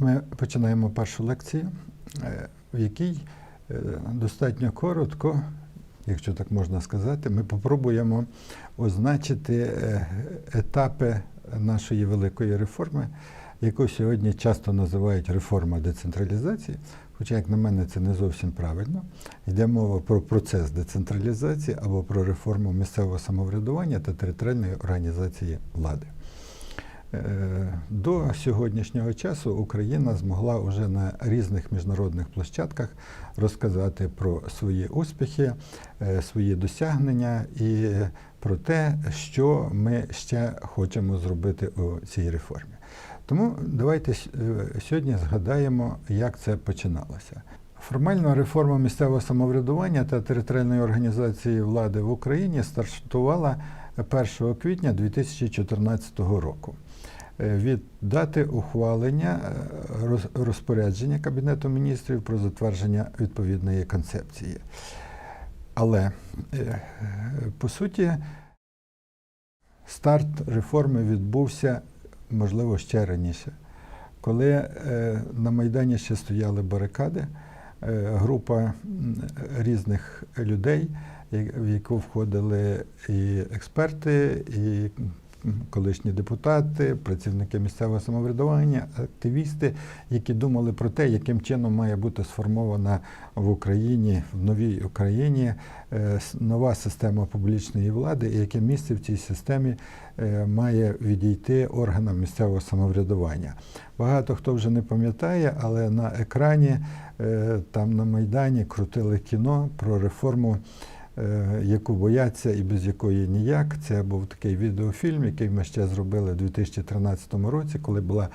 Ми починаємо першу лекцію, е, в якій е, достатньо коротко, якщо так можна сказати, ми попробуємо означити е, етапи нашої великої реформи, яку сьогодні часто називають реформа децентралізації. Хоча, як на мене, це не зовсім правильно. Йде мова про процес децентралізації або про реформу місцевого самоврядування та територіальної організації влади. Е, До сьогоднішнього часу Україна змогла вже на різних міжнародних площадках розказати про свої успіхи, е, свої досягнення і про те, що ми ще хочемо зробити у цій реформі. Тому давайте е, сьогодні згадаємо, як це починалося. Формально реформа місцевого самоврядування та територіальної організації влади в Україні стартувала 1 квітня 2014 року е, від дати ухвалення е, розпорядження Кабінету міністрів про затвердження відповідної концепції. Але, е, по суті, старт реформи відбувся, можливо, ще раніше, коли на Майдані ще стояли барикади, група різних людей, в яку входили і експерти, і колишні депутати, працівники місцевого самоврядування, активісти, які думали про те, яким чином має бути сформована в Україні, в новій Україні, е, нова система публічної влади, і яке місце в цій системі е, має відійти органам місцевого самоврядування. Багато хто вже не пам'ятає, але на екрані е, там на Майдані крутили кіно про реформу яку бояться і без якої ніяк. Це був такий відеофільм, який ми ще зробили у 2013 році, коли була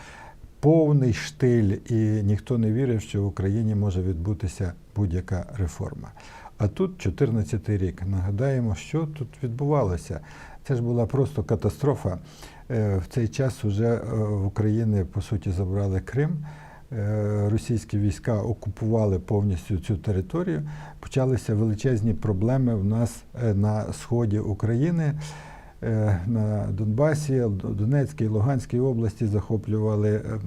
повний штиль, і ніхто не вірив, що в Україні може відбутися будь-яка реформа. А тут 14 рік. Нагадаємо, що тут відбувалося. Це ж була просто катастрофа. Е, В цей час вже в Україні, по суті, забрали Крим. Е, Російські війська окупували повністю цю територію. Почалися величезні проблеми в нас е, на сході України. Е, На Донбасі, Донецькій, Луганській області захоплювали ем,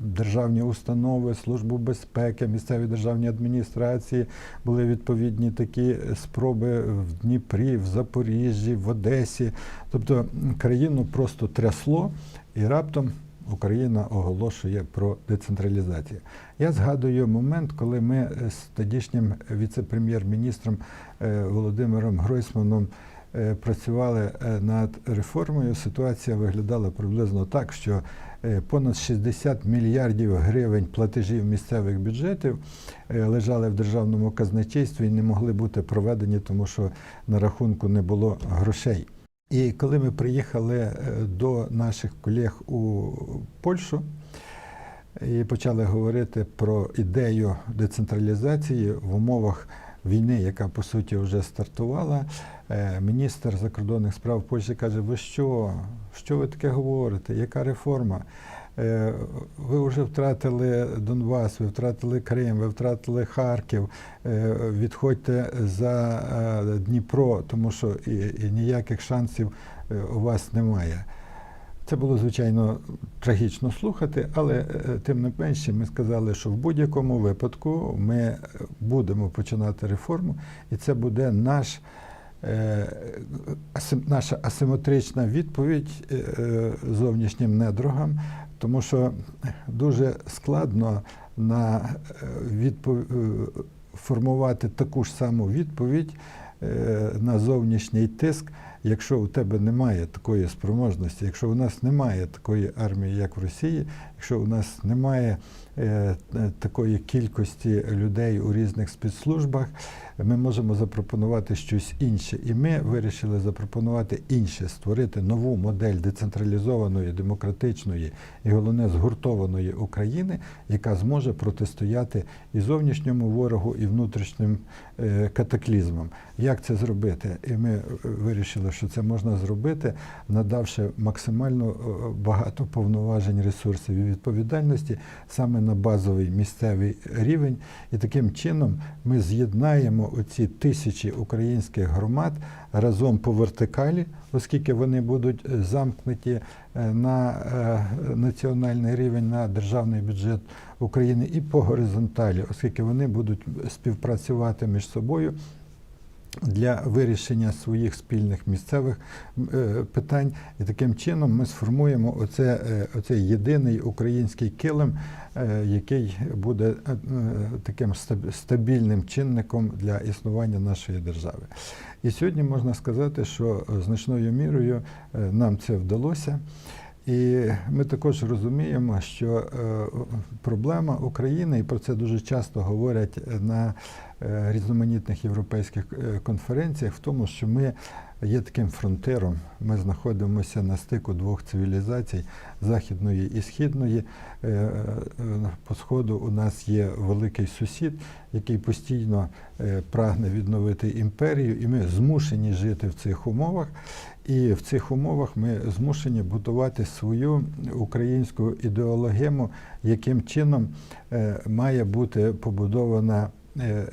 державні установи, Службу безпеки, місцеві державні адміністрації. Були відповідні такі спроби в Дніпрі, в Запоріжжі, в Одесі. Тобто країну просто трясло і раптом. Україна оголошує про децентралізацію. Я згадую момент, коли ми е, з тодішнім віце-прем'єр-міністром е, Володимиром Гройсманом е, працювали над реформою. Ситуація виглядала приблизно так, що понад 60 мільярдів гривень платежів місцевих бюджетів лежали в державному казначействі і не могли бути проведені, тому що на рахунку не було грошей. І коли ми приїхали е, до наших колег у Польщу і почали говорити про ідею децентралізації в умовах війни, яка по суті вже стартувала, е, міністр закордонних справ Польщі каже: Ви що? Що ви таке говорите? Яка реформа? Е, Ви вже втратили Донбас, ви втратили Крим, ви втратили Харків. Е, Відходьте за Дніпро, тому що і, і ніяких шансів у вас немає. Це було, звичайно, трагічно слухати, але е, тим не менше ми сказали, що в будь-якому випадку ми е, будемо починати реформу, і це буде наш, е, наша асиметрична відповідь е, е, зовнішнім недругам, тому що дуже складно на е, відпов... е, формувати таку ж саму відповідь е, на зовнішній тиск, якщо у тебе немає такої спроможності, якщо у нас немає такої армії, як в Росії, якщо у нас немає е, е, такої кількості людей у різних спецслужбах, ми можемо запропонувати щось інше. І ми вирішили запропонувати інше, створити нову модель децентралізованої, демократичної і головне згуртованої України, яка зможе протистояти і зовнішньому ворогу, і внутрішнім е, катаклізмам. Як це зробити? І ми е, вирішили що це можна зробити, надавши максимально е, багато повноважень, ресурсів і відповідальності саме на базовий місцевий рівень. І таким чином ми з'єднаємо оці тисячі українських громад разом по вертикалі, оскільки вони будуть е, замкнуті е, на національний рівень, на державний бюджет України, і по горизонталі, оскільки вони будуть співпрацювати між собою для вирішення своїх спільних місцевих е, питань. І таким чином ми сформуємо оце, е, оцей єдиний український килим, е, який буде таким стабільним чинником для існування нашої держави. І сьогодні можна сказати, що значною мірою нам це вдалося. І ми також розуміємо, що проблема України, і про це дуже часто говорять на різноманітних європейських е, конференціях, в тому, що ми є таким фронтиром. Ми знаходимося на стику двох цивілізацій західної і східної. Е, е, По сходу у нас є великий сусід, який постійно е, прагне відновити імперію, і ми змушені жити в цих умовах. І в цих умовах ми змушені будувати свою українську ідеологему, яким чином е, має бути побудована е,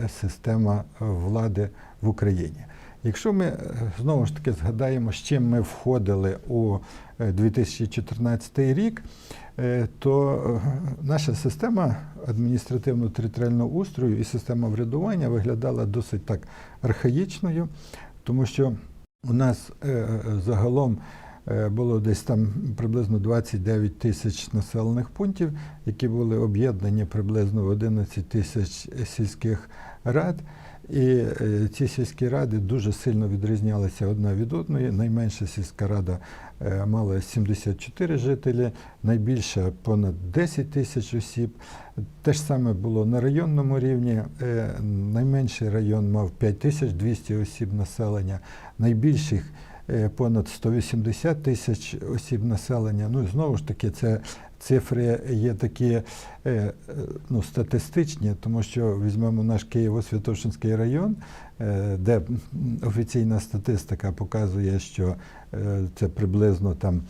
система влади в Україні. Якщо ми е, знову ж таки згадаємо, з чим ми входили у е, 2014 рік, е, то е, наша система адміністративно-територіального устрою і система врядування виглядала досить так архаїчною, тому що у нас е, е, загалом е, було десь там приблизно 29 тисяч населених пунктів, які були об'єднані приблизно в 11 тисяч сільських рад. І е, ці сільські ради дуже сильно відрізнялися одна від одної. Найменша сільська рада е, мала 74 жителі, найбільша понад 10 тисяч осіб. Те ж саме було на районному рівні. Е, Найменший район мав 5200 осіб населення, найбільших е, понад 180 тисяч осіб населення. Ну і знову ж таки, це цифри є такі е, е, ну, статистичні, тому що візьмемо наш Києво-Святошинський район, е, де офіційна статистика показує, що е, це приблизно там е,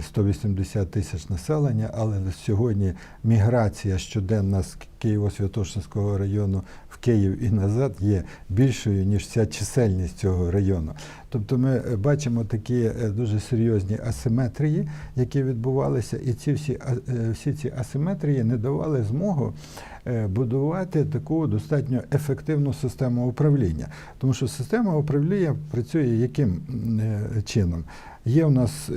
180 тисяч населення, але сьогодні міграція щоденна з Києво-Святошинського району в Київ і назад є більшою, ніж вся чисельність цього району. Тобто ми е, бачимо такі е, дуже серйозні асиметрії, які відбувалися, і ці всі, е, всі ці асиметрії не давали змогу будувати таку достатньо ефективну систему управління. Тому що система управління працює яким чином? Є у нас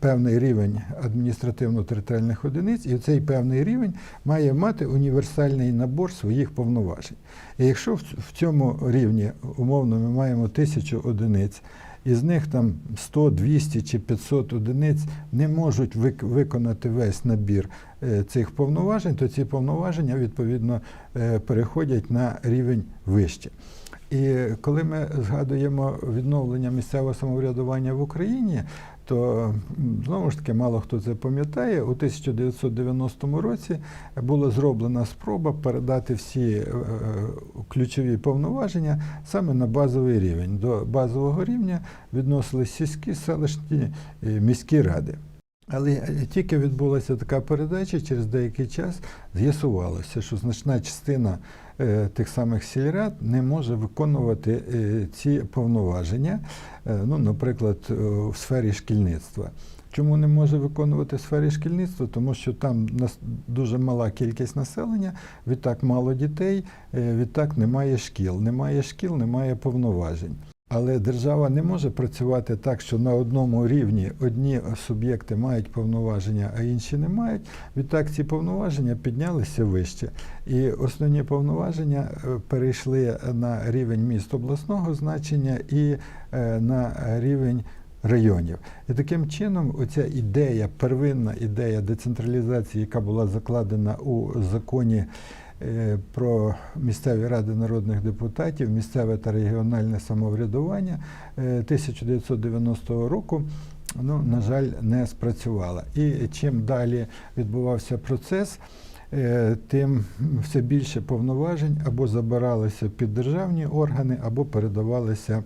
певний рівень адміністративно-територіальних одиниць, і цей певний рівень має мати універсальний набор своїх повноважень. І якщо в цьому рівні умовно ми маємо тисячу одиниць, із них там 100, 200 чи 500 одиниць не можуть вик- виконати весь набір е, цих повноважень, то ці повноваження відповідно е, переходять на рівень вище. І коли ми згадуємо відновлення місцевого самоврядування в Україні, то знову ж таки мало хто це пам'ятає. У 1990 році була зроблена спроба передати всі е, е, ключові повноваження саме на базовий рівень. До базового рівня відносились сільські, селищні, е, міські ради. Але е, тільки відбулася така передача, через деякий час з'ясувалося, що значна частина е, тих самих сільрад не може виконувати е, ці повноваження, ну, наприклад, в сфері шкільництва. Чому не може виконувати в сфері шкільництва? Тому що там дуже мала кількість населення, відтак мало дітей, відтак немає шкіл. Немає шкіл, немає повноважень. Але держава не може працювати так, що на одному рівні одні суб'єкти мають повноваження, а інші не мають. Відтак ці повноваження піднялися вище. І основні повноваження е, перейшли на рівень міст обласного значення і е, на рівень районів. І таким чином, оця ідея, первинна ідея децентралізації, яка була закладена у законі про місцеві ради народних депутатів, місцеве та регіональне самоврядування е, 1990 року. Ну, на жаль, не спрацювала. І чим далі відбувався процес, е, тим все більше повноважень або забиралися під державні органи, або передавалися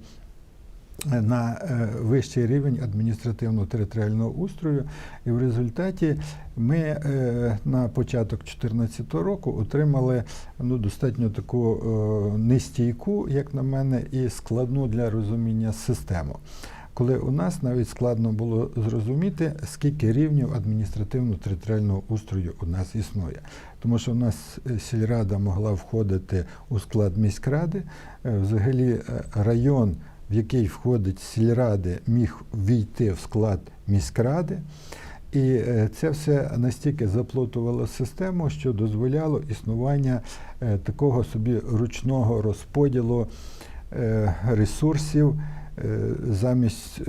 на е, вищий рівень адміністративно-територіального устрою, і в результаті ми е, на початок 2014 року отримали ну, достатньо таку е, нестійку, як на мене, і складну для розуміння систему. Коли у нас навіть складно було зрозуміти, скільки рівнів адміністративно-територіального устрою у нас існує. Тому що у нас сільрада могла входити у склад міськради, взагалі район, в який входить сільради, міг війти в склад міськради. І е, це все настільки заплутувало систему, що дозволяло існування е, такого собі ручного розподілу е, ресурсів замість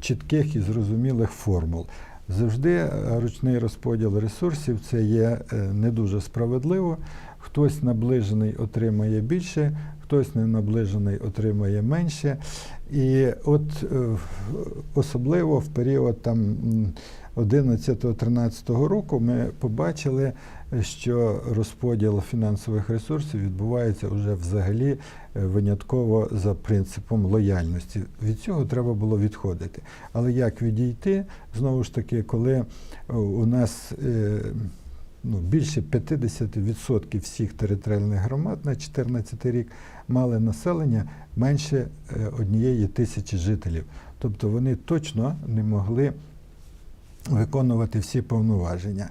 чітких і зрозумілих формул. Завжди ручний розподіл ресурсів це є не дуже справедливо. Хтось наближений отримає більше, хтось не наближений отримає менше. І от е, особливо в період там м, 11-13 року ми побачили, що розподіл фінансових ресурсів відбувається вже взагалі е, винятково за принципом лояльності. Від цього треба було відходити. Але як відійти? Знову ж таки, коли е, у нас ну, більше 50% всіх територіальних громад на 2014 рік мали населення менше е, однієї тисячі жителів. Тобто вони точно не могли виконувати всі повноваження.